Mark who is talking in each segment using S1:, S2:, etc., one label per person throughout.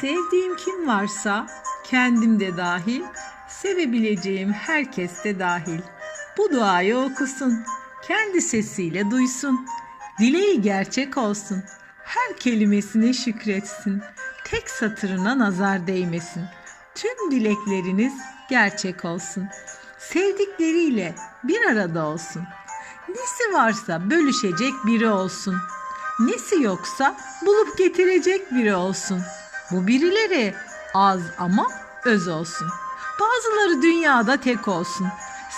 S1: Sevdiğim kim varsa kendim de dahil, sevebileceğim herkes de dahil. Bu duayı okusun, kendi sesiyle duysun. Dileği gerçek olsun. Her kelimesine şükretsin. Tek satırına nazar değmesin. Tüm dilekleriniz gerçek olsun. Sevdikleriyle bir arada olsun. Nesi varsa bölüşecek biri olsun. Nesi yoksa bulup getirecek biri olsun. Bu birileri az ama öz olsun. Bazıları dünyada tek olsun.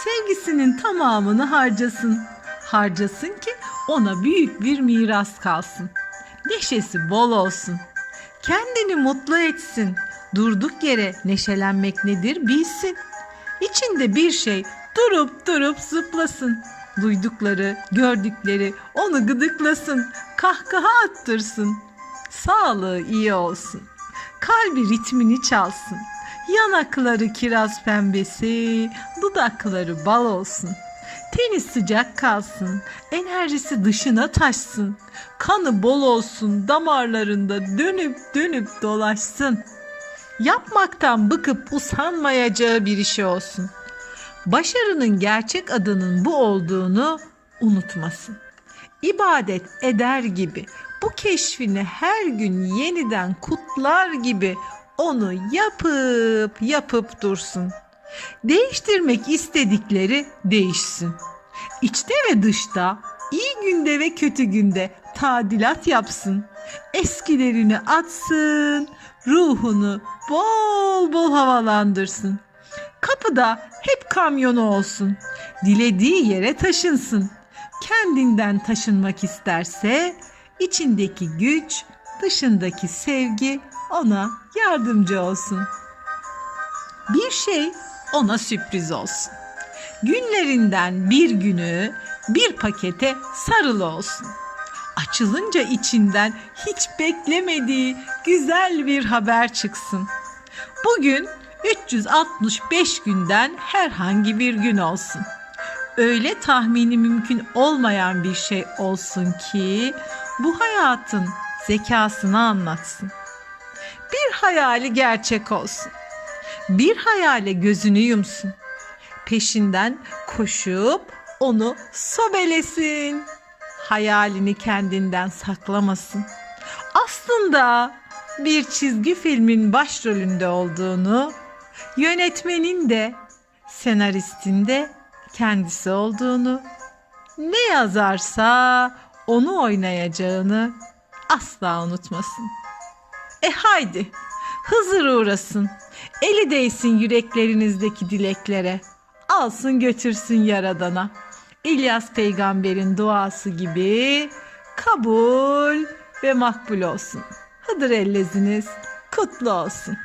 S1: Sevgisinin tamamını harcasın. Harcasın ki ona büyük bir miras kalsın. Neşesi bol olsun. Kendini mutlu etsin. Durduk yere neşelenmek nedir bilsin. İçinde bir şey durup durup zıplasın. Duydukları, gördükleri onu gıdıklasın, kahkaha attırsın. Sağlığı iyi olsun. Kalbi ritmini çalsın. Yanakları kiraz pembesi, dudakları bal olsun. Teni sıcak kalsın, enerjisi dışına taşsın. Kanı bol olsun, damarlarında dönüp dönüp dolaşsın. Yapmaktan bıkıp usanmayacağı bir işi olsun. Başarının gerçek adının bu olduğunu unutmasın. İbadet eder gibi bu keşfini her gün yeniden kutlar gibi onu yapıp yapıp dursun. Değiştirmek istedikleri değişsin. İçte ve dışta, iyi günde ve kötü günde tadilat yapsın. Eskilerini atsın, ruhunu bol bol havalandırsın. Kapıda hep kamyonu olsun. Dilediği yere taşınsın. Kendinden taşınmak isterse içindeki güç, dışındaki sevgi ona yardımcı olsun. Bir şey ona sürpriz olsun. Günlerinden bir günü bir pakete sarılı olsun. Açılınca içinden hiç beklemediği güzel bir haber çıksın. Bugün 365 günden herhangi bir gün olsun. Öyle tahmini mümkün olmayan bir şey olsun ki bu hayatın zekasını anlatsın. Bir hayali gerçek olsun. Bir hayale gözünü yumsun. Peşinden koşup onu sobelesin. Hayalini kendinden saklamasın. Aslında bir çizgi filmin başrolünde olduğunu, yönetmenin de, senaristin de kendisi olduğunu, ne yazarsa onu oynayacağını asla unutmasın. E haydi Hızır uğrasın. Eli değsin yüreklerinizdeki dileklere. Alsın götürsün yaradana. İlyas peygamberin duası gibi kabul ve makbul olsun. Hıdır elleziniz kutlu olsun.